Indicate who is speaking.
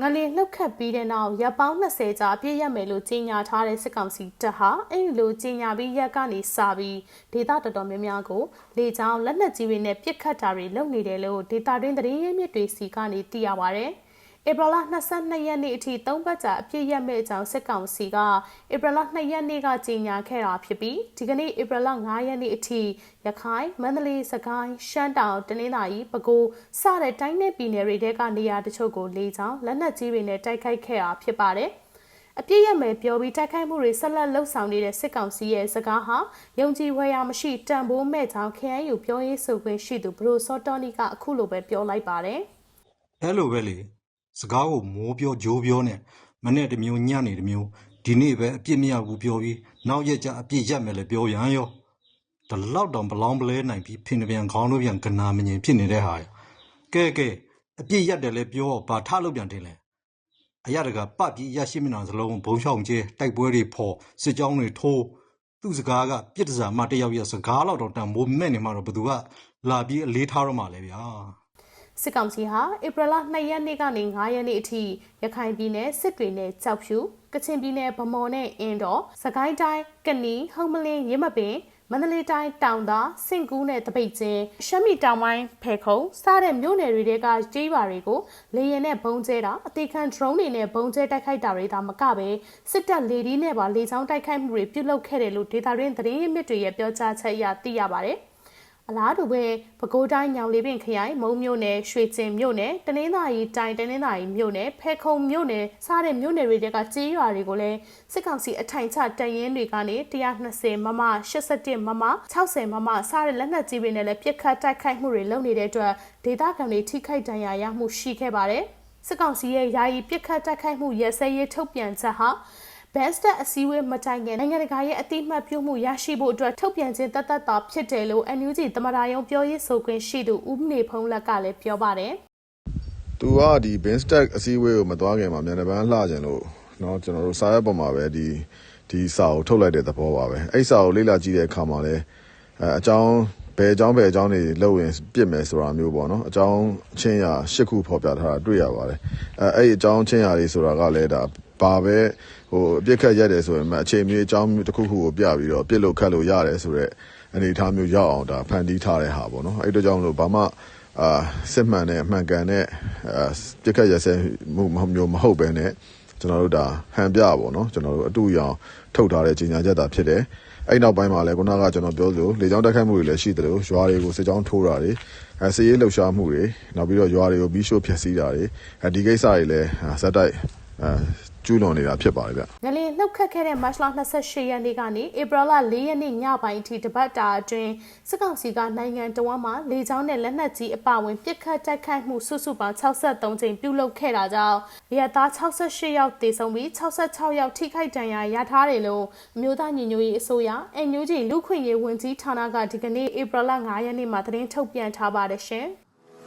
Speaker 1: ငလင်လှုပ်ခတ်ပြီးတဲ့နောက်ရပ်ပေါင်း20ကြာပြည့်ရက်မယ်လို့ကြေညာထားတဲ့စစ်ကောင်စီတပ်ဟာအဲ့ဒီလိုကြေညာပြီးရက်ကနေစပြီးဒေသတော်တော်များများကိုလေကြောင်းလက်နက်ကြီးတွေနဲ့ပစ်ခတ်တာတွေလုပ်နေတယ်လို့ဒေသတွင်းသတင်းရင်းမြစ်တွေစီကနေသိရပါဗျ။ ဧပြီလ22ရက်နေ့အထိ၃ပတ်ကြာအပြည့်ရက်မဲ့အကြောင်းစစ်ကောင်စီကဧပြီလ2ရက်နေ့ကကြေညာခဲ့တာဖြစ်ပြီးဒီကနေ့ဧပြီလ9ရက်နေ့အထိရခိုင်မန္တလေးစကိုင်းရှမ်းတောင်တနင်္သာရီပဲခူးစတဲ့တိုင်းနယ်ပြည်နယ်တွေတဲကနေရာတချို့ကိုလေကြောင်းလက်နက်ကြီးတွေနဲ့တိုက်ခိုက်ခဲ့တာဖြစ်ပါတယ်။အပြည့်ရမယ်ပြောပြီးတိုက်ခိုက်မှုတွေဆက်လက်လှုပ်ဆောင်နေတဲ့စစ်ကောင်စီရဲ့စကားဟာယုံကြည်ဝယ်ရမရှိတန်ဖိုးမဲ့ကြောင်း KNU ပြောရေးဆိုခွင့်ရှိသူဘရိုစောတော်နီကအခုလိုပဲပြောလိုက်ပါတယ်
Speaker 2: အဲ့လိုပဲလေ စကားကိုမိုးပြောဂျိုးပြောနဲ့မနဲ့တစ်မျိုးညံ့နေတစ်မျိုးဒီနေ့ပဲအပြစ်မရဘူးပြောပြီးနောက်ရက်ကျအပြစ်ရက်မယ်လေပြောရန်ရောဒီလောက်တောင်ဘလောင်းပလဲနိုင်ပြီးဖင်တပြန်ခေါင်းတို့ပြန်ကနာမငင်ဖြစ်နေတဲ့ဟာကဲကဲအပြစ်ရက်တယ်လေပြောဘာထလို့ပြန်တင်လဲအရတကပတ်ပြီးရရှိမနာစလုံးဘုံရှောင်ကျဲတိုက်ပွဲတွေဖော်စစ်ကြောင်းတွေထိုးသူ့စကားကပြစ်ဒဇာမတယောက်ရဲ့စကားလောက်တော့တန်မိုးမဲ့နေမှာတော့ဘသူကလာပြီးအလေးထားတော့မှလဲဗျာ
Speaker 1: စစ်ကောင်စီဟာဧပြီလ2ရက်နေ့ကနေ9ရက်နေ့အထိရခိုင်ပြည်နယ်စစ်တွေနဲ့ကြောက်ဖြူကချင်ပြည်နယ်ဗမော်နဲ့အင်းတော်စကိုင်းတိုင်းကနီဟုံးမလင်းရင်းမပင်မန္တလေးတိုင်းတောင်သာစင်ကူးနဲ့တပိတ်ချင်းရှမ်းပြည်တောင်ပိုင်းဖဲခုံစားတဲ့မြို့နယ်တွေကကြေးပါတွေကိုလေရင်နဲ့ဘုံကျဲတာအသေးခံ drone တွေနဲ့ဘုံကျဲတိုက်ခိုက်တာတွေဒါမကပဲစစ်တပ်လေဒီနဲ့ပါလေချောင်းတိုက်ခိုက်မှုတွေပြုလုပ်ခဲ့တယ်လို့ဒေတာရင်းသတင်းရင်းမြစ်တွေရဲ့ပြောကြားချက်အရသိရပါတယ်။ အလားတူပဲပဲခူးတိုင်းညောင်လေးပင်ခရိုင်မုံမြို့နယ်ရွှေကျင်မြို့နယ်တနင်္သာရီတိုင်းတနင်္သာရီမြို့နယ်ဖဲခုံမြို့နယ်စတဲ့မြို့နယ်တွေကကြေးရွာတွေကိုလည်းစစ်ကောင်စီအထိုင်ချတပ်ရင်းတွေကနေ120မမ81မမ60မမစတဲ့လက်နက်ကြီးတွေနဲ့လည်းပစ်ခတ်တိုက်ခိုက်မှုတွေလုပ်နေတဲ့အတွက်ဒေသခံတွေထိခိုက်ဒဏ်ရာရမှုရှိခဲ့ပါတယ်စစ်ကောင်စီရဲ့ယာယီပစ်ခတ်တိုက်ခိုက်မှုရဲစဲရေးထုတ်ပြန်ချက်ဟာ ဘန်စတက်အစည်းအဝေးမတိုင်ခင်နိုင်ငံတကာရဲ့အတိအမှတ်ပြုမှုရရှိဖို့အတွက်ထုတ်ပြန်ခြင်းတသက်တာဖြစ်တယ်လို့ NUG သမရယုံပြောရေးဆိုခွင့်ရှိသူဦးနေဖုံးလက်ကလည်းပြောပါတယ်
Speaker 3: သူကဒီ bin stack အစည်းအဝေးကိုမသွားခင်မှာမြန်တပန်းလှကျင်လို့เนาะကျွန်တော်တို့စာရွက်ပေါ်မှာပဲဒီဒီစာကိုထုတ်လိုက်တဲ့သဘောပါပဲအဲ့စာကိုလေ့လာကြည့်တဲ့အခါမှာလဲအဲအကြောင်းဘယ်အကြောင်းဘယ်အကြောင်းတွေလုပ်ရင်ပြစ်မယ်ဆိုတာမျိုးပေါ့နော်အကြောင်းချင်းရာ၈ခုဖော်ပြထားတာတွေ့ရပါတယ်အဲအဲ့ဒီအကြောင်းချင်းရာတွေဆိုတာကလည်းဒါ ဘာပဲဟိုအပြစ်ခတ်ရတယ်ဆိုရင်မှအချိန်မျိုးအကြောင်းမျိုးတစ်ခုခုကိုပြပြီးတော့ပြစ်လို့ခတ်လို့ရတယ်ဆိုတော့အနေအထားမျိုးရောက်အောင်ဒါဖန်တီးထားတဲ့ဟာပေါ့နော်အဲ့တို့ကြောင့်မလို့ဘာမှအာစစ်မှန်တဲ့အမှန်ကန်တဲ့အာပြစ်ခတ်ရစဲမှုမျိုးမဟုတ်ပဲねကျွန်တော်တို့ဒါဟန်ပြပါတော့ကျွန်တော်တို့အတူရောင်ထုတ်ထားတဲ့ကြီးညာချက်တာဖြစ်တယ်အဲ့နောက်ပိုင်းမှာလည်းခုနကကျွန်တော်ပြောသလိုလေကြောင်းတက်ခတ်မှုတွေလည်းရှိတယ်လို့ရွာတွေကိုစစ်ကြောင်းထိုးတာတွေအဲစည်ရေးလှုပ်ရှားမှုတွေနောက်ပြီးတော့ရွာတွေကိုပြီးရှို့ဖျက်ဆီးတာတွေအဲဒီကိစ္စတွေလည်းဇက်တိုက်အဲ ကျူးလွန်နေတာဖြစ်ပါတယ်ဗျ။
Speaker 1: ငလင်နှုတ်ခတ်ခဲ့တဲ့မတ်လ28ရက်နေ့ကနေဧပြီလ4ရက်နေ့ညပိုင်းအထိတပတ်တာအတွင်းစစ်ကောင်စီကနိုင်ငံတော်ဝန်မှလေကြောင်းနဲ့လက်နက်ကြီးအပဝင်ပစ်ခတ်တိုက်ခိုက်မှုစုစုပေါင်း63ကြိမ်ပြုလုပ်ခဲ့တာကြောင့်ရသား68ယောက်သေဆုံးပြီး66ယောက်ထိခိုက်ဒဏ်ရာရထားတယ်လို့အမျိုးသားညီညွတ်ရေးအစိုးရ NUG လူခွင့်ရေးဝန်ကြီးဌာနကဒီကနေ့ဧပြီလ9ရက်နေ့မှာသတင်းထုတ်ပြန်ထားပါတယ်ရှင်။